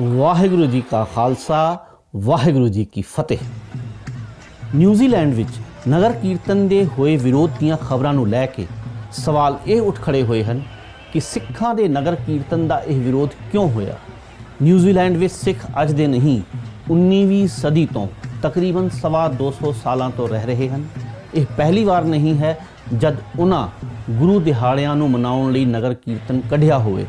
ਵਾਹਿਗੁਰੂ ਜੀ ਕਾ ਖਾਲਸਾ, ਵਾਹਿਗੁਰੂ ਜੀ ਕੀ ਫਤਿਹ। ਨਿਊਜ਼ੀਲੈਂਡ ਵਿੱਚ ਨਗਰ ਕੀਰਤਨ ਦੇ ਹੋਏ ਵਿਰੋਧ ਦੀਆਂ ਖਬਰਾਂ ਨੂੰ ਲੈ ਕੇ ਸਵਾਲ ਇਹ ਉੱਠ ਖੜੇ ਹੋਏ ਹਨ ਕਿ ਸਿੱਖਾਂ ਦੇ ਨਗਰ ਕੀਰਤਨ ਦਾ ਇਹ ਵਿਰੋਧ ਕਿਉਂ ਹੋਇਆ? ਨਿਊਜ਼ੀਲੈਂਡ ਵਿੱਚ ਸਿੱਖ ਅੱਜ ਦੇ ਨਹੀਂ 19ਵੀਂ ਸਦੀ ਤੋਂ ਤਕਰੀਬਨ ਸਵਾ 200 ਸਾਲਾਂ ਤੋਂ ਰਹਿ ਰਹੇ ਹਨ। ਇਹ ਪਹਿਲੀ ਵਾਰ ਨਹੀਂ ਹੈ ਜਦ ਉਹਨਾਂ ਗੁਰੂ ਦਿਹਾੜਿਆਂ ਨੂੰ ਮਨਾਉਣ ਲਈ ਨਗਰ ਕੀਰਤਨ ਕੱਢਿਆ ਹੋਵੇ।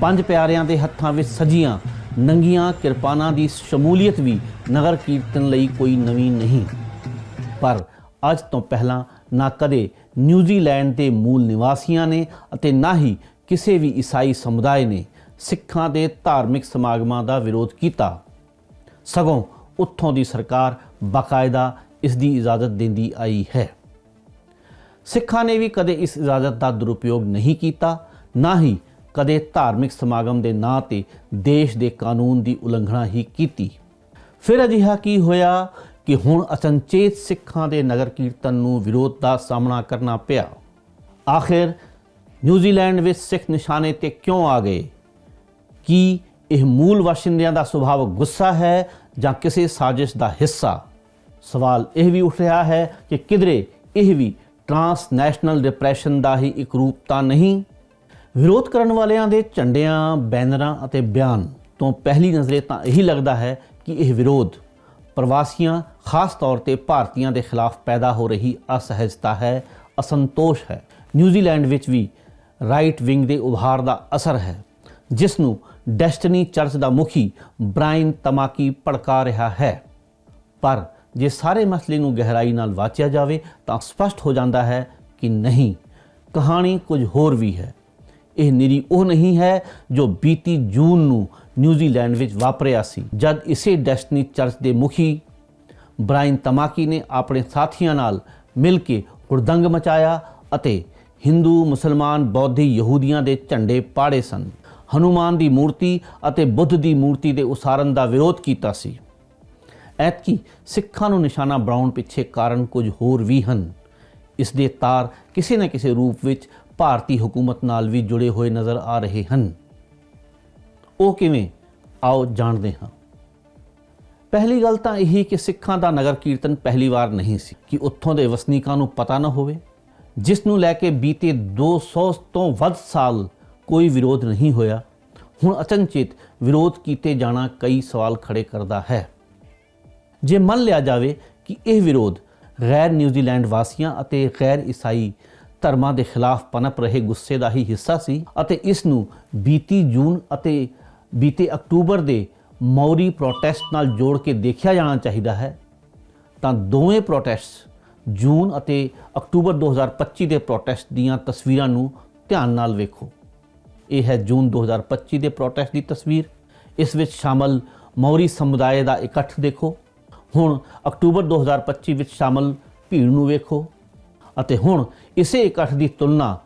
ਪੰਜ ਪਿਆਰਿਆਂ ਦੇ ਹੱਥਾਂ ਵਿੱਚ ਸਜੀਆਂ ਨੰਗੀਆਂ ਕਿਰਪਾਨਾਂ ਦੀ ਸ਼ਮੂਲੀਅਤ ਵੀ ਨਗਰ ਕੀਰਤਨ ਲਈ ਕੋਈ ਨਵੀਂ ਨਹੀਂ। ਪਰ ਅੱਜ ਤੋਂ ਪਹਿਲਾਂ ਨਾ ਕਦੇ ਨਿਊਜ਼ੀਲੈਂਡ ਦੇ ਮੂਲ ਨਿਵਾਸੀਆਂ ਨੇ ਅਤੇ ਨਾ ਹੀ ਕਿਸੇ ਵੀ ਈਸਾਈ ਸਮੁਦਾਇ ਨੇ ਸਿੱਖਾਂ ਦੇ ਧਾਰਮਿਕ ਸਮਾਗਮਾਂ ਦਾ ਵਿਰੋਧ ਕੀਤਾ। ਸਗੋਂ ਉੱਥੋਂ ਦੀ ਸਰਕਾਰ ਬਾਕਾਇਦਾ ਇਸ ਦੀ ਇਜਾਜ਼ਤ ਦਿੰਦੀ ਆਈ ਹੈ। ਸਿੱਖਾਂ ਨੇ ਵੀ ਕਦੇ ਇਸ ਇਜਾਜ਼ਤ ਦਾ ਦੁਰਉਪਯੋਗ ਨਹੀਂ ਕੀਤਾ, ਨਾ ਹੀ ਕਦੇ ਧਾਰਮਿਕ ਸਮਾਗਮ ਦੇ ਨਾਂ ਤੇ ਦੇਸ਼ ਦੇ ਕਾਨੂੰਨ ਦੀ ਉਲੰਘਣਾ ਹੀ ਕੀਤੀ। ਫਿਰ ਅਜਿਹਾ ਕੀ ਹੋਇਆ ਕਿ ਹੁਣ ਅਚਨਚੇਤ ਸਿੱਖਾਂ ਦੇ ਨਗਰ ਕੀਰਤਨ ਨੂੰ ਵਿਰੋਧ ਦਾ ਸਾਹਮਣਾ ਕਰਨਾ ਪਿਆ। ਆਖਿਰ ਨਿਊਜ਼ੀਲੈਂਡ ਵਿੱਚ ਸਿੱਖ ਨਿਸ਼ਾਨੇ ਤੇ ਕਿਉਂ ਆ ਗਏ? ਕੀ ਇਹ ਮੂਲ ਵਾਸ਼ਿੰਦਿਆਂ ਦਾ ਸੁਭਾਅ ਗੁੱਸਾ ਹੈ ਜਾਂ ਕਿਸੇ ਸਾਜ਼ਿਸ਼ ਦਾ ਹਿੱਸਾ? ਸਵਾਲ ਇਹ ਵੀ ਉੱਠ ਰਿਹਾ ਹੈ ਕਿ ਕਿਧਰੇ ਇਹ ਵੀ ਟਰਾਂਸਨੈਸ਼ਨਲ ਡਿਪਰੈਸ਼ਨ ਦਾ ਹੀ ਇੱਕ ਰੂਪ ਤਾਂ ਨਹੀਂ। ਵਿਰੋਧ ਕਰਨ ਵਾਲਿਆਂ ਦੇ ਝੰਡਿਆਂ, ਬੈਨਰਾਂ ਅਤੇ ਬਿਆਨ ਤੋਂ ਪਹਿਲੀ ਨਜ਼ਰੇ ਤਾਂ ਇਹੀ ਲੱਗਦਾ ਹੈ ਕਿ ਇਹ ਵਿਰੋਧ ਪ੍ਰਵਾਸੀਆਂ, ਖਾਸ ਤੌਰ ਤੇ ਭਾਰਤੀਆਂ ਦੇ ਖਿਲਾਫ ਪੈਦਾ ਹੋ ਰਹੀ ਅਸਹਿਜਤਾ ਹੈ, ਅਸੰਤੋਸ਼ ਹੈ। ਨਿਊਜ਼ੀਲੈਂਡ ਵਿੱਚ ਵੀ ਰਾਈਟ ਵਿੰਗ ਦੇ ਉਭਾਰ ਦਾ ਅਸਰ ਹੈ, ਜਿਸ ਨੂੰ ਡੈਸਟਨੀ ਚਰਚ ਦਾ ਮੁਖੀ ਬ੍ਰਾਇਨ ਤਮਾਕੀ ਭੜਕਾ ਰਿਹਾ ਹੈ। ਪਰ ਜੇ ਸਾਰੇ ਮਸਲੇ ਨੂੰ ਗਹਿਰਾਈ ਨਾਲ ਵਾਚਿਆ ਜਾਵੇ ਤਾਂ ਸਪਸ਼ਟ ਹੋ ਜਾਂਦਾ ਹੈ ਕਿ ਨਹੀਂ, ਕਹਾਣੀ ਕੁਝ ਹੋਰ ਵੀ ਹੈ। ਇਹ ਨਿਰੀ ਉਹ ਨਹੀਂ ਹੈ ਜੋ ਬੀਤੀ ਜੂਨ ਨੂੰ ਨਿਊਜ਼ੀਲੈਂਡ ਵਿੱਚ ਵਾਪਰਿਆ ਸੀ। ਜਦ ਇਸੇ ਡੈਸਟਨੀ ਚਰਚ ਦੇ ਮੁਖੀ ਬ੍ਰਾਇਨ ਤਮਾਕੀ ਨੇ ਆਪਣੇ ਸਾਥੀਆਂ ਨਾਲ ਮਿਲ ਕੇ ਹੁੜਦੰਗ ਮਚਾਇਆ ਅਤੇ ਹਿੰਦੂ, ਮੁਸਲਮਾਨ, ਬੌਧੀ, ਯਹੂਦੀਆਂ ਦੇ ਝੰਡੇ ਪਾੜੇ ਸਨ। ਹਨੂਮਾਨ ਦੀ ਮੂਰਤੀ ਅਤੇ ਬੁੱਧ ਦੀ ਮੂਰਤੀ ਦੇ ਉਸਾਰਨ ਦਾ ਵਿਰੋਧ ਕੀਤਾ ਸੀ। ਐਤਕੀ ਸਿੱਖਾਂ ਨੂੰ ਨਿਸ਼ਾਨਾ ਬਣਾਉਣ ਪਿੱਛੇ ਕਾਰਨ ਕੁਝ ਹੋਰ ਵੀ ਹਨ। ਇਸ ਦੇ ਤਾਰ ਕਿਸੇ ਨਾ ਕਿਸੇ ਰੂਪ ਵਿੱਚ ਭਾਰਤੀ ਹਕੂਮਤ ਨਾਲ ਵੀ ਜੁੜੇ ਹੋਏ ਨਜ਼ਰ ਆ ਰਹੇ ਹਨ। ਉਹ ਕਿਵੇਂ? ਆਓ ਜਾਣਦੇ ਹਾਂ। ਪਹਿਲੀ ਗੱਲ ਤਾਂ ਇਹੀ ਕਿ ਸਿੱਖਾਂ ਦਾ ਨਗਰ ਕੀਰਤਨ ਪਹਿਲੀ ਵਾਰ ਨਹੀਂ ਸੀ ਕਿ ਉੱਥੋਂ ਦੇ ਵਸਨੀਕਾਂ ਨੂੰ ਪਤਾ ਨਾ ਹੋਵੇ, ਜਿਸ ਨੂੰ ਲੈ ਕੇ ਬੀਤੇ 200 ਤੋਂ ਵੱਧ ਸਾਲ ਕੋਈ ਵਿਰੋਧ ਨਹੀਂ ਹੋਇਆ। ਹੁਣ ਅਚਨਚੇਤ ਵਿਰੋਧ ਕੀਤੇ ਜਾਣਾ ਕਈ ਸਵਾਲ ਖੜੇ ਕਰਦਾ ਹੈ। ਜੇ ਮੰਨ ਲਿਆ ਜਾਵੇ ਕਿ ਇਹ ਵਿਰੋਧ ਗੈਰ ਨਿਊਜ਼ੀਲੈਂਡ ਵਾਸੀਆਂ ਅਤੇ ਗੈਰ ਈਸਾਈ ਧਰਮਾਂ ਦੇ ਖਿਲਾਫ ਪਨਪ ਰਹੇ ਗੁੱਸੇ ਦਾ ਹੀ ਹਿੱਸਾ ਸੀ ਅਤੇ ਇਸ ਨੂੰ ਬੀਤੀ ਜੂਨ ਅਤੇ ਬੀਤੇ ਅਕਤੂਬਰ ਦੇ ਮੌਰੀ ਪ੍ਰੋਟੈਸਟ ਨਾਲ ਜੋੜ ਕੇ ਦੇਖਿਆ ਜਾਣਾ ਚਾਹੀਦਾ ਹੈ। ਤਾਂ ਦੋਵੇਂ ਪ੍ਰੋਟੈਸਟ ਜੂਨ ਅਤੇ ਅਕਤੂਬਰ 2025 ਦੇ ਪ੍ਰੋਟੈਸਟ ਦੀਆਂ ਤਸਵੀਰਾਂ ਨੂੰ ਧਿਆਨ ਨਾਲ ਵੇਖੋ। ਇਹ ਹੈ ਜੂਨ 2025 ਦੇ ਪ੍ਰੋਟੈਸਟ ਦੀ ਤਸਵੀਰ। ਇਸ ਵਿੱਚ ਸ਼ਾਮਲ ਮੌਰੀ ਸਮੁਦਾਇ ਦਾ ਇਕੱਠ ਦੇਖੋ। ਹੁਣ ਅਕਤੂਬਰ 2025 ਵਿੱਚ ਸ਼ਾਮਲ ਭੀੜ ਨੂੰ ਵੇਖੋ। ਅਤੇ ਹੁਣ ਇਸੇ ਇਕੱਠ ਦੀ ਤੁਲਨਾ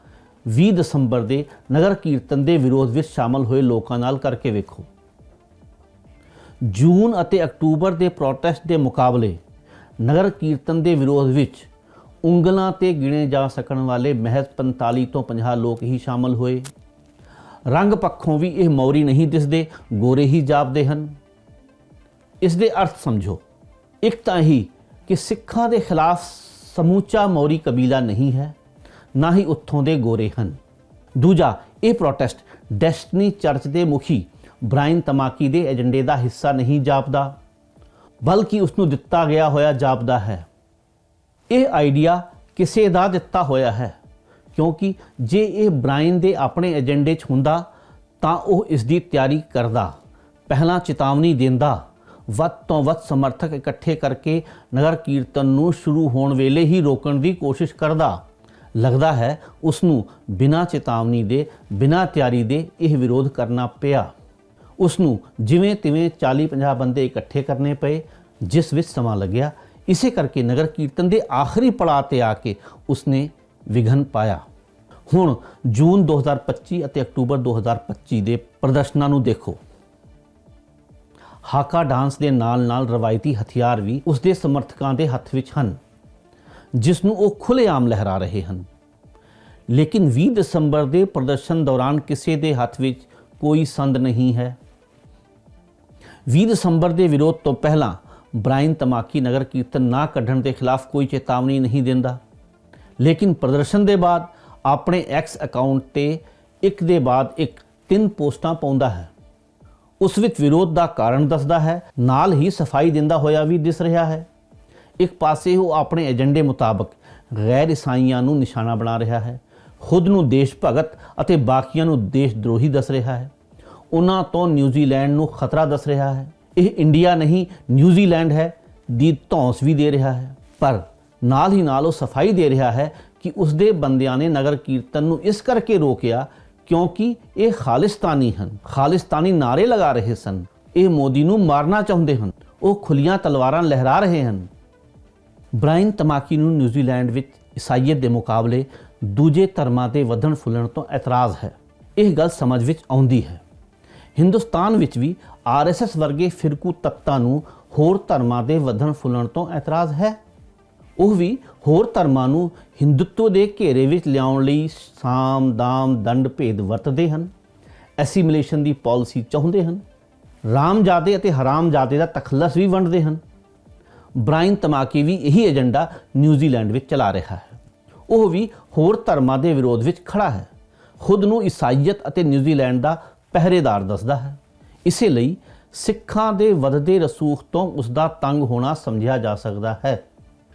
20 ਦਸੰਬਰ ਦੇ ਨਗਰ ਕੀਰਤਨ ਦੇ ਵਿਰੋਧ ਵਿੱਚ ਸ਼ਾਮਲ ਹੋਏ ਲੋਕਾਂ ਨਾਲ ਕਰਕੇ ਵੇਖੋ। ਜੂਨ ਅਤੇ ਅਕਤੂਬਰ ਦੇ ਪ੍ਰੋਟੈਸਟ ਦੇ ਮੁਕਾਬਲੇ ਨਗਰ ਕੀਰਤਨ ਦੇ ਵਿਰੋਧ ਵਿੱਚ ਉਂਗਲਾਂ ਤੇ ਗਿਣੇ ਜਾ ਸਕਣ ਵਾਲੇ ਮਹਿਜ਼ 45 ਤੋਂ 50 ਲੋਕ ਹੀ ਸ਼ਾਮਲ ਹੋਏ। ਰੰਗ ਪੱਖੋਂ ਵੀ ਇਹ ਮੌਰੀ ਨਹੀਂ ਦਿਸਦੇ, ਗੋਰੇ ਹੀ ਜਾਪਦੇ ਹਨ। ਇਸ ਦੇ ਅਰਥ ਸਮਝੋ, ਇੱਕ ਤਾਂ ਹੀ ਕਿ ਸਿੱਖਾਂ ਦੇ ਖਿਲਾਫ ਸਮੂਚਾ ਮੌਰੀ ਕਬੀਲਾ ਨਹੀਂ ਹੈ, ਨਾ ਹੀ ਉੱਥੋਂ ਦੇ ਗੋਰੇ ਹਨ। ਦੂਜਾ, ਇਹ ਪ੍ਰੋਟੈਸਟ ਡੈਸਟਨੀ ਚਰਚ ਦੇ ਮੁਖੀ ਬ੍ਰਾਇਨ ਤਮਾਕੀ ਦੇ ਏਜੰਡੇ ਦਾ ਹਿੱਸਾ ਨਹੀਂ ਜਾਪਦਾ, ਬਲਕਿ ਉਸ ਨੂੰ ਦਿੱਤਾ ਗਿਆ ਹੋਇਆ ਜਾਪਦਾ ਹੈ। ਇਹ ਆਈਡੀਆ ਕਿਸੇ ਦਾ ਦਿੱਤਾ ਹੋਇਆ ਹੈ, ਕਿਉਂਕਿ ਜੇ ਇਹ ਬ੍ਰਾਇਨ ਦੇ ਆਪਣੇ ਏਜੰਡੇ 'ਚ ਹੁੰਦਾ, ਤਾਂ ਉਹ ਇਸ ਦੀ ਤਿਆਰੀ ਕਰਦਾ, ਪਹਿਲਾਂ ਚੇਤਾਵਨੀ ਦਿੰਦਾ ਵੱਧ ਤੋਂ ਵੱਧ ਸਮਰਥਕ ਇਕੱਠੇ ਕਰਕੇ ਨਗਰ ਕੀਰਤਨ ਨੂੰ ਸ਼ੁਰੂ ਹੋਣ ਵੇਲੇ ਹੀ ਰੋਕਣ ਦੀ ਕੋਸ਼ਿਸ਼ ਕਰਦਾ। ਲੱਗਦਾ ਹੈ ਉਸ ਨੂੰ ਬਿਨਾਂ ਚੇਤਾਵਨੀ ਦੇ, ਬਿਨਾਂ ਤਿਆਰੀ ਦੇ ਇਹ ਵਿਰੋਧ ਕਰਨਾ ਪਿਆ। ਉਸ ਨੂੰ ਜਿਵੇਂ ਤਿਵੇਂ 40-50 ਬੰਦੇ ਇਕੱਠੇ ਕਰਨੇ ਪਏ, ਜਿਸ ਵਿੱਚ ਸਮਾਂ ਲੱਗਿਆ, ਇਸੇ ਕਰਕੇ ਨਗਰ ਕੀਰਤਨ ਦੇ ਆਖਰੀ ਪੜਾਅ ਤੇ ਆ ਕੇ ਉਸਨੇ ਵਿਘਨ ਪਾਇਆ। ਹੁਣ ਜੂਨ 2025 ਅਤੇ ਅਕਤੂਬਰ 2025 ਦੇ ਪ੍ਰਦਰਸ਼ਨਾਂ ਨੂੰ ਦੇਖੋ। ਹਾਕਾ ਡਾਂਸ ਦੇ ਨਾਲ-ਨਾਲ ਰਵਾਇਤੀ ਹਥਿਆਰ ਵੀ ਉਸ ਦੇ ਸਮਰਥਕਾਂ ਦੇ ਹੱਥ ਵਿੱਚ ਹਨ, ਜਿਸ ਨੂੰ ਉਹ ਖੁੱਲ੍ਹੇਆਮ ਲਹਿਰਾ ਰਹੇ ਹਨ। ਲੇਕਿਨ 20 ਦਸੰਬਰ ਦੇ ਪ੍ਰਦਰਸ਼ਨ ਦੌਰਾਨ ਕਿਸੇ ਦੇ ਹੱਥ ਵਿੱਚ ਕੋਈ ਸੰਦ ਨਹੀਂ ਹੈ। 20 ਦਸੰਬਰ ਦੇ ਵਿਰੋਧ ਤੋਂ ਪਹਿਲਾਂ ਬ੍ਰਾਇਨ ਤਮਾਕੀ ਨਗਰ ਕੀਰਤਨ ਨਾ ਕੱਢਣ ਦੇ ਖਿਲਾਫ ਕੋਈ ਚੇਤਾਵਨੀ ਨਹੀਂ ਦਿੰਦਾ। ਲੇਕਿਨ ਪ੍ਰਦਰਸ਼ਨ ਦੇ ਬਾਅਦ ਆਪਣੇ ਐਕਸ ਅਕਾਊਂਟ ਤੇ ਇੱਕ ਦੇ ਬਾਅਦ ਇੱਕ ਤਿੰਨ ਪੋਸਟਾਂ ਪਾਉਂਦਾ ਹੈ। ਉਸ ਵਿੱਚ ਵਿਰੋਧ ਦਾ ਕਾਰਨ ਦੱਸਦਾ ਹੈ, ਨਾਲ ਹੀ ਸਫ਼ਾਈ ਦਿੰਦਾ ਹੋਇਆ ਵੀ ਦਿਸ ਰਿਹਾ ਹੈ। ਇੱਕ ਪਾਸੇ ਉਹ ਆਪਣੇ ਏਜੰਡੇ ਮੁਤਾਬਕ ਗੈਰ ਈਸਾਈਆਂ ਨੂੰ ਨਿਸ਼ਾਨਾ ਬਣਾ ਰਿਹਾ ਹੈ, ਖੁਦ ਨੂੰ ਦੇਸ਼ ਭਗਤ ਅਤੇ ਬਾਕੀਆਂ ਨੂੰ ਦੇਸ਼ ਦਰੋਹੀ ਦੱਸ ਰਿਹਾ ਹੈ। ਉਹਨਾਂ ਤੋਂ ਨਿਊਜ਼ੀਲੈਂਡ ਨੂੰ ਖਤਰਾ ਦੱਸ ਰਿਹਾ ਹੈ। ਇਹ ਇੰਡੀਆ ਨਹੀਂ, ਨਿਊਜ਼ੀਲੈਂਡ ਹੈ, ਦੀ ਧੌਂਸ ਵੀ ਦੇ ਰਿਹਾ ਹੈ। ਪਰ ਨਾਲ ਹੀ ਨਾਲ ਉਹ ਸਫ਼ਾਈ ਦੇ ਰਿਹਾ ਹੈ ਕਿ ਉਸ ਦੇ ਬੰਦਿਆਂ ਨੇ ਨਗਰ ਕੀਰਤਨ ਨੂੰ ਇਸ ਕਰਕੇ ਰੋਕਿਆ ਕਿਉਂਕਿ ਇਹ ਖਾਲਿਸਤਾਨੀ ਹਨ। ਖਾਲਿਸਤਾਨੀ ਨਾਰੇ ਲਗਾ ਰਹੇ ਸਨ। ਇਹ ਮੋਦੀ ਨੂੰ ਮਾਰਨਾ ਚਾਹੁੰਦੇ ਹਨ। ਉਹ ਖੁੱਲੀਆਂ ਤਲਵਾਰਾਂ ਲਹਿਰਾ ਰਹੇ ਹਨ। ਬ੍ਰਾਇਨ ਤਮਾਕੀ ਨੂੰ ਨਿਊਜ਼ੀਲੈਂਡ ਵਿੱਚ ਈਸਾਈਅਤ ਦੇ ਮੁਕਾਬਲੇ ਦੂਜੇ ਧਰਮਾਂ ਦੇ ਵਧਣ ਫੁੱਲਣ ਤੋਂ ਇਤਰਾਜ਼ ਹੈ। ਇਹ ਗੱਲ ਸਮਝ ਵਿੱਚ ਆਉਂਦੀ ਹੈ। ਹਿੰਦੁਸਤਾਨ ਵਿੱਚ ਵੀ ਆਰਐਸਐਸ ਵਰਗੇ ਫਿਰਕੂ ਤੱਤਾਂ ਨੂੰ ਹੋਰ ਧਰਮਾਂ ਦੇ ਵਧਣ ਫੁੱਲਣ ਤੋਂ ਇਤਰਾਜ਼ ਹੈ। ਉਹ ਵੀ ਹੋਰ ਧਰਮਾਂ ਨੂੰ ਹਿੰਦੂਤਵ ਦੇ ਘੇਰੇ ਵਿੱਚ ਲਿਆਉਣ ਲਈ ਸਾਮ, ਦਾਮ, ਦੰਡ, ਭੇਦ ਵਰਤਦੇ ਹਨ ਐਸੀਮੀਲੇਸ਼ਨ ਦੀ ਪਾਲਿਸੀ ਚਾਹੁੰਦੇ ਹਨ ਰਾਮਜਾਦੇ ਅਤੇ ਹਰਾਮਜਾਦੇ ਦਾ ਤਖਲਸ ਵੀ ਵੰਡਦੇ ਹਨ। ਬ੍ਰਾਇਨ ਤਮਾਕੀ ਵੀ ਇਹੀ ਏਜੰਡਾ ਨਿਊਜ਼ੀਲੈਂਡ ਵਿੱਚ ਚਲਾ ਰਿਹਾ ਹੈ। ਉਹ ਵੀ ਹੋਰ ਧਰਮਾਂ ਦੇ ਵਿਰੋਧ ਵਿੱਚ ਖੜਾ ਹੈ। ਖੁਦ ਨੂੰ ਈਸਾਈਅਤ ਅਤੇ ਨਿਊਜ਼ੀਲੈਂਡ ਦਾ ਪਹਿਰੇਦਾਰ ਦੱਸਦਾ ਹੈ। ਇਸੇ ਲਈ ਸਿੱਖਾਂ ਦੇ ਵਧਦੇ ਰਸੂਖ ਤੋਂ ਉਸ ਦਾ ਤੰਗ ਹੋਣਾ ਸਮਝਿਆ ਜਾ ਸਕਦਾ ਹੈ।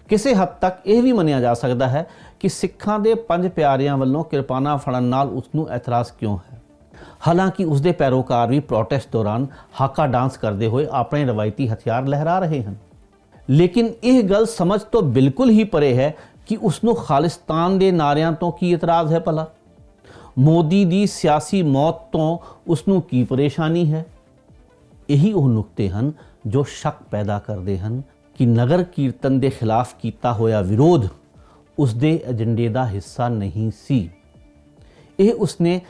ਕਿਸੇ ਹੱਦ ਤੱਕ ਇਹ ਵੀ ਮੰਨਿਆ ਜਾ ਸਕਦਾ ਹੈ ਕਿ ਸਿੱਖਾਂ ਦੇ ਪੰਜ ਪਿਆਰਿਆਂ ਵੱਲੋਂ ਕਿਰਪਾਨਾ ਫੜਨ ਨਾਲ ਉਸ ਨੂੰ ਇਤਰਾਜ਼ ਕਿਉਂ ਹੈ? ਹਾਲਾਂਕਿ ਉਸ ਦੇ ਪੈਰੋਕਾਰ ਵੀ ਪ੍ਰੋਟੈਸਟ ਦੌਰਾਨ ਹਾਕਾ ਡਾਂਸ ਕਰਦੇ ਹੋਏ ਆਪਣੇ ਰਵਾਇਤੀ ਹਥਿਆਰ ਲਹਿਰਾ ਰਹੇ ਹਨ। ਲੇਕਿਨ ਇਹ ਗੱਲ ਸਮਝ ਤੋਂ ਬਿਲਕੁਲ ਹੀ ਪਰੇ ਹੈ ਕਿ ਉਸ ਨੂੰ ਖਾਲਿਸਤਾਨ ਦੇ ਨਾਰਿਆਂ ਤੋਂ ਕੀ ਇਤਰਾਜ਼ ਹੈ ਭਲਾ? ਮੋਦੀ ਦੀ ਸਿਆਸੀ ਮੌਤ ਤੋਂ ਉਸ ਨੂੰ ਕੀ ਪਰੇਸ਼ਾਨੀ ਹੈ? ਇਹੀ ਉਹ ਨੁਕਤੇ ਹਨ ਜੋ ਸ਼ੱਕ ਪੈਦਾ ਕਰਦੇ ਹਨ ਕਿ ਨਗਰ ਕੀਰਤਨ ਦੇ ਖਿਲਾਫ ਕੀਤਾ ਹੋਇਆ ਵਿਰੋਧ ਉਸ ਦੇ ਏਜੰਡੇ ਦਾ ਹਿੱਸਾ ਨਹੀਂ ਸੀ। ਇਹ ਉਸਨੇ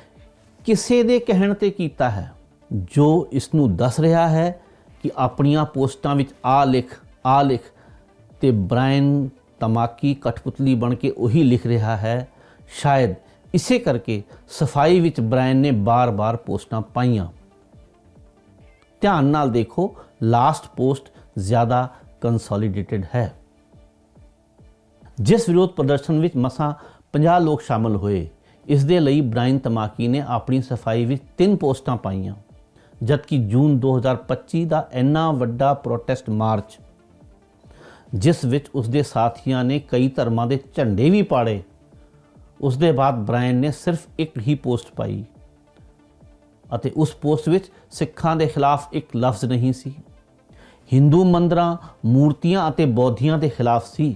ਕਿਸੇ ਦੇ ਕਹਿਣ ਤੇ ਕੀਤਾ ਹੈ। ਜੋ ਇਸ ਨੂੰ ਦੱਸ ਰਿਹਾ ਹੈ ਕਿ ਆਪਣੀਆਂ ਪੋਸਟਾਂ ਵਿੱਚ ਆ ਲਿਖ ਆ ਲਿਖ ਤੇ ਬ੍ਰਾਇਨ ਤਮਾਕੀ ਕਠਪੁਤਲੀ ਬਣ ਕੇ ਉਹੀ ਲਿਖ ਰਿਹਾ ਹੈ, ਸ਼ਾਇਦ ਇਸੇ ਕਰਕੇ ਸਫ਼ਾਈ ਵਿੱਚ ਬ੍ਰਾਇਨ ਨੇ ਬਾਰ-ਬਾਰ ਪੋਸਟਾਂ ਪਾਈਆਂ। ਧਿਆਨ ਨਾਲ ਦੇਖੋ ਲਾਸਟ ਪੋਸਟ ਜ਼ਿਆਦਾ ਕੰਸੋਲੀਡੇਟਡ ਹੈ। ਜਿਸ ਵਿਰੋਧ ਪ੍ਰਦਰਸ਼ਨ ਵਿੱਚ ਮਸਾਂ 50 ਲੋਕ ਸ਼ਾਮਲ ਹੋਏ, ਇਸ ਦੇ ਲਈ ਬ੍ਰਾਇਨ ਤਮਾਕੀ ਨੇ ਆਪਣੀ ਸਫ਼ਾਈ ਵਿੱਚ ਤਿੰਨ ਪੋਸਟਾਂ ਪਾਈਆਂ, ਜਦਕਿ ਜੂਨ 2025 ਦਾ ਇੰਨਾ ਵੱਡਾ ਪ੍ਰੋਟੈਸਟ ਮਾਰਚ ਜਿਸ ਵਿੱਚ ਉਸ ਦੇ ਸਾਥੀਆਂ ਨੇ ਕਈ ਧਰਮਾਂ ਦੇ ਝੰਡੇ ਵੀ ਪਾੜੇ, ਉਸ ਦੇ ਬਾਅਦ ਬ੍ਰਾਇਨ ਨੇ ਸਿਰਫ ਇੱਕ ਹੀ ਪੋਸਟ ਪਾਈ ਅਤੇ ਉਸ ਪੋਸਟ ਵਿੱਚ ਸਿੱਖਾਂ ਦੇ ਖਿਲਾਫ ਇੱਕ ਲਫ਼ਜ਼ ਨਹੀਂ ਸੀ। ਹਿੰਦੂ ਮੰਦਰਾਂ, ਮੂਰਤੀਆਂ ਅਤੇ ਬੌਧੀਆਂ ਦੇ ਖਿਲਾਫ ਸੀ।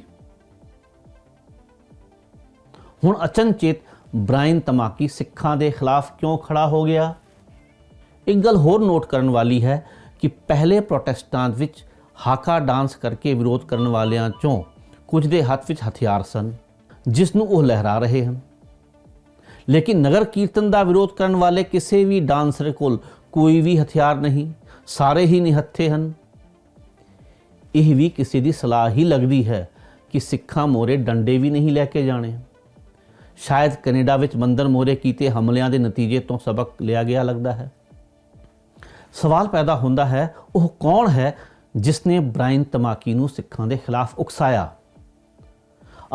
ਹੁਣ ਅਚਨਚੇਤ ਬ੍ਰਾਇਨ ਤਮਾਕੀ ਸਿੱਖਾਂ ਦੇ ਖਿਲਾਫ ਕਿਉਂ ਖੜਾ ਹੋ ਗਿਆ? ਇੱਕ ਗੱਲ ਹੋਰ ਨੋਟ ਕਰਨ ਵਾਲੀ ਹੈ ਕਿ ਪਹਿਲੇ ਪ੍ਰੋਟੈਸਟਾਂ ਵਿੱਚ ਹਾਕਾ ਡਾਂਸ ਕਰਕੇ ਵਿਰੋਧ ਕਰਨ ਵਾਲਿਆਂ ਚੋਂ ਕੁਝ ਦੇ ਹੱਥ ਵਿੱਚ ਹਥਿਆਰ ਸਨ, ਜਿਸ ਨੂੰ ਉਹ ਲਹਿਰਾ ਰਹੇ ਹਨ। ਲੇਕਿਨ ਨਗਰ ਕੀਰਤਨ ਦਾ ਵਿਰੋਧ ਕਰਨ ਵਾਲੇ ਕਿਸੇ ਵੀ ਡਾਂਸਰ ਕੋਲ ਕੋਈ ਵੀ ਹਥਿਆਰ ਨਹੀਂ, ਸਾਰੇ ਹੀ ਨਿਹੱਥੇ ਹਨ। ਇਹ ਵੀ ਕਿਸੇ ਦੀ ਸਲਾਹ ਹੀ ਲੱਗਦੀ ਹੈ ਕਿ ਸਿੱਖਾਂ ਮੋਰੇ ਡੰਡੇ ਵੀ ਨਹੀਂ ਲੈ ਕੇ ਜਾਣੇ। ਸ਼ਾਇਦ ਕੈਨੇਡਾ ਵਿੱਚ ਮੰਦਰ ਮੋਰੇ ਕੀਤੇ ਹਮਲਿਆਂ ਦੇ ਨਤੀਜੇ ਤੋਂ ਸਬਕ ਲਿਆ ਗਿਆ ਲੱਗਦਾ ਹੈ। ਸਵਾਲ ਪੈਦਾ ਹੁੰਦਾ ਹੈ, ਉਹ ਕੌਣ ਹੈ ਜਿਸ ਨੇ ਬ੍ਰਾਇਨ ਤਮਾਕੀ ਨੂੰ ਸਿੱਖਾਂ ਦੇ ਖਿਲਾਫ ਉਕਸਾਇਆ?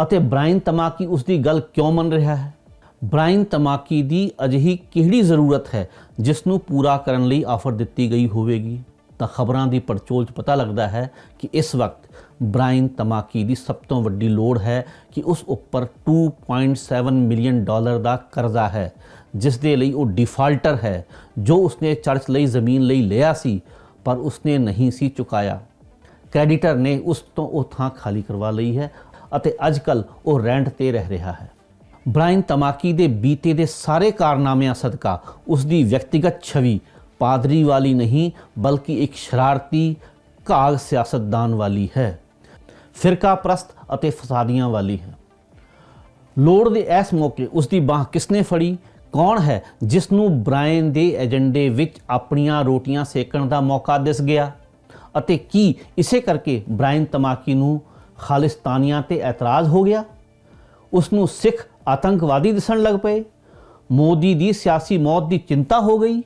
ਅਤੇ ਬ੍ਰਾਇਨ ਤਮਾਕੀ ਉਸ ਦੀ ਗੱਲ ਕਿਉਂ ਮੰਨ ਰਿਹਾ ਹੈ? ਬ੍ਰਾਇਨ ਤਮਾਕੀ ਦੀ ਅਜਿਹੀ ਕਿਹੜੀ ਜ਼ਰੂਰਤ ਹੈ ਜਿਸ ਨੂੰ ਪੂਰਾ ਕਰਨ ਲਈ ਆਫਰ ਦਿੱਤੀ ਗਈ ਹੋਵੇਗੀ? ਤਾਂ ਖਬਰਾਂ ਦੀ ਪੜਚੋਲ 'ਚ ਪਤਾ ਲੱਗਦਾ ਹੈ ਕਿ ਇਸ ਵਕਤ ਬ੍ਰਾਇਨ ਤਮਾਕੀ ਦੀ ਸਭ ਤੋਂ ਵੱਡੀ ਲੋੜ ਹੈ ਕਿ ਉਸ ਉੱਪਰ 2.7 ਮਿਲੀਅਨ ਡਾਲਰ ਦਾ ਕਰਜ਼ਾ ਹੈ, ਜਿਸ ਦੇ ਲਈ ਉਹ ਡਿਫਾਲਟਰ ਹੈ, ਜੋ ਉਸਨੇ ਚਰਚ ਲਈ ਜ਼ਮੀਨ ਲਈ ਲਿਆ ਸੀ, ਪਰ ਉਸਨੇ ਨਹੀਂ ਸੀ ਚੁਕਾਇਆ। ਕ੍ਰੈਡੀਟਰ ਨੇ ਉਸ ਤੋਂ ਉਹ ਥਾਂ ਖਾਲੀ ਕਰਵਾ ਲਈ ਹੈ ਅਤੇ ਅੱਜਕੱਲ ਉਹ ਰੈਂਟ ਤੇ ਰਹਿ ਰਿਹਾ ਹੈ। ਬ੍ਰਾਇਨ ਤਮਾਕੀ ਦੇ ਬੀਤੇ ਦੇ ਸਾਰੇ ਕਾਰਨਾਮਿਆਂ ਸਦਕਾ ਉਸ ਦੀ ਵਿਅਕਤੀਗਤ ਛਵੀ ਪਾਦਰੀ ਵਾਲੀ ਨਹੀਂ ਬਲਕਿ ਇੱਕ ਸ਼ਰਾਰਤੀ ਘਾਗ ਸਿਆਸਤਦਾਨ ਵਾਲੀ ਹੈ ਫਿਰਕਾ ਪ੍ਰਸਤ ਅਤੇ ਫਸਾਦੀਆਂ ਵਾਲੀ ਹੈ ਲੋੜ ਦੇ ਇਸ ਮੌਕੇ ਉਸ ਦੀ ਬਾਹ ਕਿਸਨੇ ਫੜੀ ਕੌਣ ਹੈ ਜਿਸ ਨੂੰ ਬ੍ਰਾਇਨ ਦੇ ਏਜੰਡੇ ਵਿੱਚ ਆਪਣੀਆਂ ਰੋਟੀਆਂ ਸੇਕਣ ਦਾ ਮੌਕਾ ਦਿਸ ਗਿਆ ਅਤੇ ਕੀ ਇਸੇ ਕਰਕੇ ਬ੍ਰਾਇਨ ਤਮਾਕੀ ਨੂੰ ਖਾਲਿਸਤਾਨੀਆਂ ਤੇ ਇਤਰਾਜ਼ ਹੋ ਗਿਆ ਉਸ ਨੂੰ ਸਿੱਖ ਆਤੰਕਵਾਦੀ ਦਿਸਣ ਲੱਗ ਪਏ ਮੋਦੀ ਦੀ ਸਿਆਸੀ ਮੌਤ ਦੀ ਚਿੰਤਾ ਹੋ ਗਈ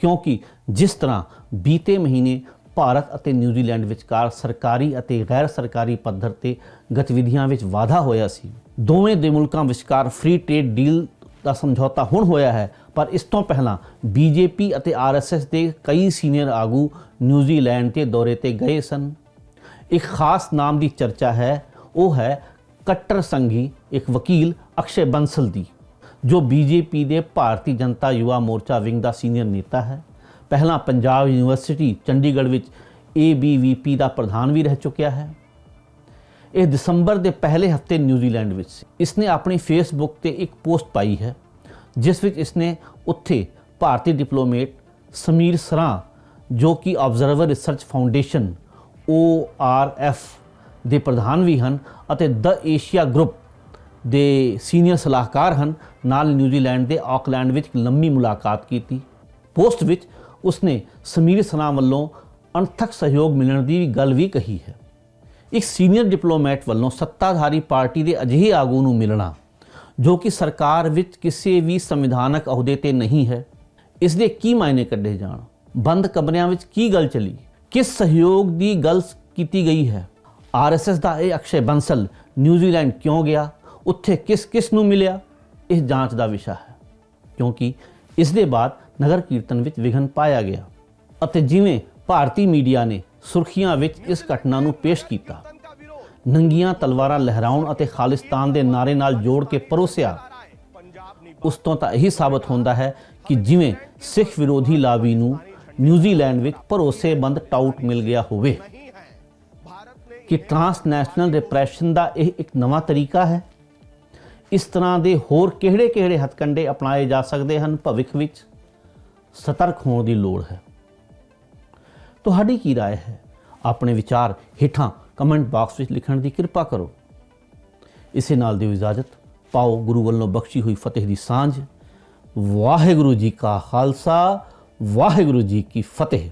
ਕਿਉਂਕਿ ਜਿਸ ਤਰ੍ਹਾਂ ਬੀਤੇ ਮਹੀਨੇ ਭਾਰਤ ਅਤੇ ਨਿਊਜ਼ੀਲੈਂਡ ਵਿਚਕਾਰ ਸਰਕਾਰੀ ਅਤੇ ਗੈਰ ਸਰਕਾਰੀ ਪੱਧਰ ਤੇ ਗਤੀਵਿਧੀਆਂ ਵਿੱਚ ਵਾਧਾ ਹੋਇਆ ਸੀ, ਦੋਵੇਂ ਦੇ ਮੁਲਕਾਂ ਵਿਚਕਾਰ ਫ੍ਰੀ ਟ੍ਰੇਡ ਡੀਲ ਦਾ ਸਮਝੌਤਾ ਹੁਣ ਹੋਇਆ ਹੈ, ਪਰ ਇਸ ਤੋਂ ਪਹਿਲਾਂ ਬੀਜੇਪੀ ਅਤੇ ਆਰਐਸਐਸ ਦੇ ਕਈ ਸੀਨੀਅਰ ਆਗੂ ਨਿਊਜ਼ੀਲੈਂਡ ਦੇ ਦੌਰੇ ਤੇ ਗਏ ਸਨ। ਇੱਕ ਖਾਸ ਨਾਮ ਦੀ ਚਰਚਾ ਹੈ, ਉਹ ਹੈ ਕੱਟਰ ਸੰਘੀ, ਇੱਕ ਵਕੀਲ ਅਕਸ਼ੇ ਬੰਸਲ ਦੀ। ਜੋ ਬੀਜੇਪੀ ਦੇ ਭਾਰਤੀ ਜਨਤਾ ਯੁਵਾ ਮੋਰਚਾ ਵਿੰਗ ਦਾ ਸੀਨੀਅਰ ਨੇਤਾ ਹੈ। ਪਹਿਲਾਂ ਪੰਜਾਬ ਯੂਨੀਵਰਸਿਟੀ ਚੰਡੀਗੜ੍ਹ ਵਿੱਚ ABVP ਦਾ ਪ੍ਰਧਾਨ ਵੀ ਰਹਿ ਚੁੱਕਿਆ ਹੈ। ਇਹ ਦਸੰਬਰ ਦੇ ਪਹਿਲੇ ਹਫ਼ਤੇ ਨਿਊਜ਼ੀਲੈਂਡ ਵਿੱਚ ਸੀ। ਇਸਨੇ ਆਪਣੀ ਫੇਸਬੁੱਕ ਤੇ ਇੱਕ ਪੋਸਟ ਪਾਈ ਹੈ, ਜਿਸ ਵਿੱਚ ਇਸਨੇ ਉੱਥੇ ਭਾਰਤੀ ਡਿਪਲੋਮੇਟ ਸਮੀਰ ਸਰਾਂ, ਜੋ ਕਿ ਆਬਜ਼ਰਵਰ ਰਿਸਰਚ ਫਾਊਂਡੇਸ਼ਨ ORF ਦੇ ਪ੍ਰਧਾਨ ਵੀ ਹਨ, ਅਤੇ ਦ ਏਸ਼ੀਆ ਗਰੁੱਪ ਦੇ ਸੀਨੀਅਰ ਸਲਾਹਕਾਰ ਹਨ। ਨਾਲ ਨਿਊਜ਼ੀਲੈਂਡ ਦੇ ਆਕਲੈਂਡ ਵਿੱਚ ਲੰਮੀ ਮੁਲਾਕਾਤ ਕੀਤੀ। ਪੋਸਟ ਵਿੱਚ ਉਸਨੇ ਸਮੀਰ ਸਰਾਂ ਵੱਲੋਂ ਅਣਥਕ ਸਹਿਯੋਗ ਮਿਲਣ ਦੀ ਗੱਲ ਵੀ ਕਹੀ ਹੈ। ਇੱਕ ਸੀਨੀਅਰ ਡਿਪਲੋਮੈਟ ਵੱਲੋਂ ਸੱਤਾਧਾਰੀ ਪਾਰਟੀ ਦੇ ਅਜਿਹੇ ਆਗੂ ਨੂੰ ਮਿਲਣਾ, ਜੋ ਕਿ ਸਰਕਾਰ ਵਿੱਚ ਕਿਸੇ ਵੀ ਸੰਵਿਧਾਨਕ ਅਹੁਦੇ ਤੇ ਨਹੀਂ ਹੈ, ਇਸ ਦੇ ਕੀ ਮਾਇਨੇ ਕੱਢੇ ਜਾਣ? ਬੰਦ ਕਮਰਿਆਂ ਵਿੱਚ ਕੀ ਗੱਲ ਚੱਲੀ? ਕਿਸ ਸਹਿਯੋਗ ਦੀ ਗੱਲ ਕੀਤੀ ਗਈ ਹੈ? ਆਰਐਸਐਸ ਦਾ ਇਹ ਅਕਸ਼ੇ ਬੰਸਲ ਨਿਊਜ਼ੀਲੈਂਡ ਕਿਉਂ ਗਿਆ? ਉੱਥੇ ਕਿਸ ਕਿਸ ਨੂੰ ਮਿਲਿਆ? ਇਹ ਜਾਂਚ ਦਾ ਵਿਸ਼ਾ ਹੈ। ਕਿਉਂਕਿ ਇਸ ਦੇ ਬਾਅਦ ਨਗਰ ਕੀਰਤਨ ਵਿੱਚ ਵਿਘਨ ਪਾਇਆ ਗਿਆ ਅਤੇ ਜਿਵੇਂ ਭਾਰਤੀ ਮੀਡੀਆ ਨੇ ਸੁਰਖੀਆਂ ਵਿੱਚ ਇਸ ਘਟਨਾ ਨੂੰ ਪੇਸ਼ ਕੀਤਾ, ਨੰਗੀਆਂ ਤਲਵਾਰਾਂ ਲਹਿਰਾਉਣ ਅਤੇ ਖਾਲਿਸਤਾਨ ਦੇ ਨਾਰੇ ਨਾਲ ਜੋੜ ਕੇ ਪਰੋਸਿਆ, ਉਸ ਤੋਂ ਤਾਂ ਇਹੀ ਸਾਬਤ ਹੁੰਦਾ ਹੈ ਕਿ ਜਿਵੇਂ ਸਿੱਖ ਵਿਰੋਧੀ ਲਾਵੀ ਨੂੰ ਨਿਊਜ਼ੀਲੈਂਡ ਵਿੱਚ ਭਰੋਸੇਮੰਦ ਟਾਊਟ ਮਿਲ ਗਿਆ ਹੋਵੇ। ਕਿ ਟ੍ਰਾਂਸਨੈਸ਼ਨਲ ਰਿਪਰੈਸ਼ਨ ਦਾ ਇਹ ਇੱਕ ਨਵਾਂ ਤਰੀਕਾ ਹੈ? ਇਸ ਤਰ੍ਹਾਂ ਦੇ ਹੋਰ ਕਿਹੜੇ-ਕਿਹੜੇ ਹਥਕੰਡੇ ਅਪਣਾਏ ਜਾ ਸਕਦੇ ਹਨ ਭਵਿੱਖ ਵਿੱਚ ਸਤਰਕ ਹੋਣ ਦੀ ਲੋੜ ਹੈ ਤੁਹਾਡੀ ਕੀ رائے ਹੈ ਆਪਣੇ ਵਿਚਾਰ ਹੇਠਾਂ ਕਮੈਂਟ ਬਾਕਸ ਵਿੱਚ ਲਿਖਣ ਦੀ ਕਿਰਪਾ ਕਰੋ ਇਸੇ ਨਾਲ ਦਿਓ ਇਜਾਜ਼ਤ ਪਾਓ ਗੁਰੂ ਵੱਲੋਂ ਬਖਸ਼ੀ ਹੋਈ ਫਤਿਹ ਦੀ ਸਾਂਝ ਵਾਹਿਗੁਰੂ ਜੀ ਕਾ ਖਾਲਸਾ ਵਾਹਿਗੁਰੂ ਜੀ ਕੀ ਫਤਿਹ